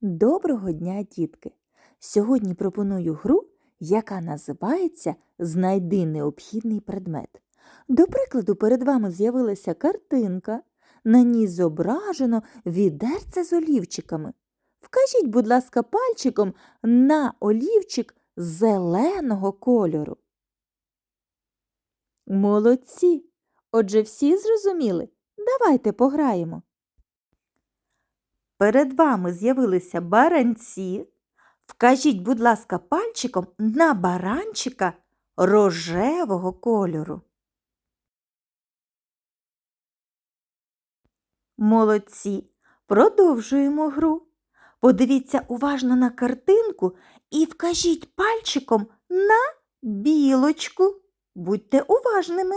Доброго дня, дітки! Сьогодні пропоную гру, яка називається Знайди необхідний предмет. До прикладу, перед вами з'явилася картинка, на ній зображено відерце з олівчиками. Вкажіть, будь ласка, пальчиком на олівчик зеленого кольору. Молодці! Отже, всі зрозуміли? Давайте пограємо. Перед вами з'явилися баранці. Вкажіть, будь ласка, пальчиком на баранчика рожевого кольору. Молодці. Продовжуємо гру. Подивіться уважно на картинку і вкажіть пальчиком на білочку. Будьте уважними.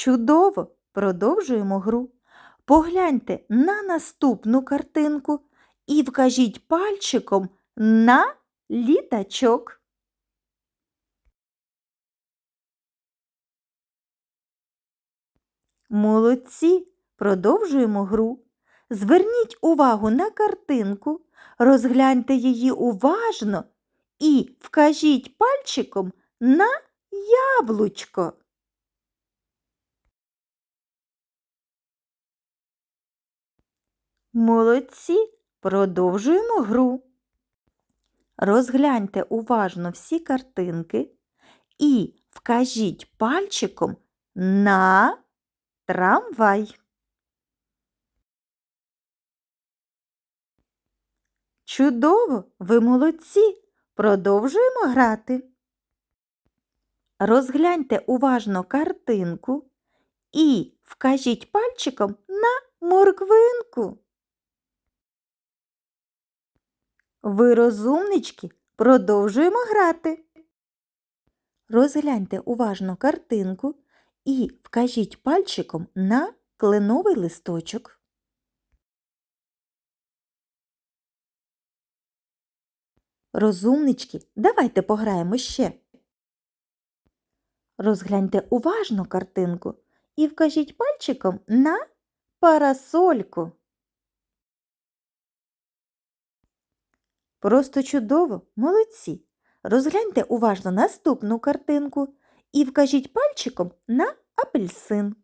Чудово! Продовжуємо гру. Погляньте на наступну картинку і вкажіть пальчиком на літачок. Молодці! Продовжуємо гру. Зверніть увагу на картинку, розгляньте її уважно і вкажіть пальчиком на яблучко. Молодці, продовжуємо гру. Розгляньте уважно всі картинки і вкажіть пальчиком на трамвай. Чудово, ви молодці. Продовжуємо грати. Розгляньте уважно картинку і вкажіть пальчиком на морквинку. Ви розумнички, продовжуємо грати. Розгляньте уважно картинку і вкажіть пальчиком на кленовий листочок. Розумнички, давайте пограємо ще. Розгляньте уважно картинку і вкажіть пальчиком на парасольку. Просто чудово, молодці. Розгляньте уважно наступну картинку і вкажіть пальчиком на апельсин.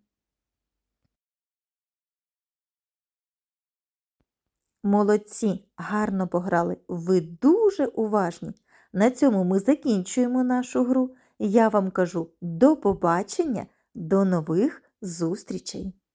Молодці, гарно пограли. Ви дуже уважні. На цьому ми закінчуємо нашу гру. Я вам кажу до побачення, до нових зустрічей!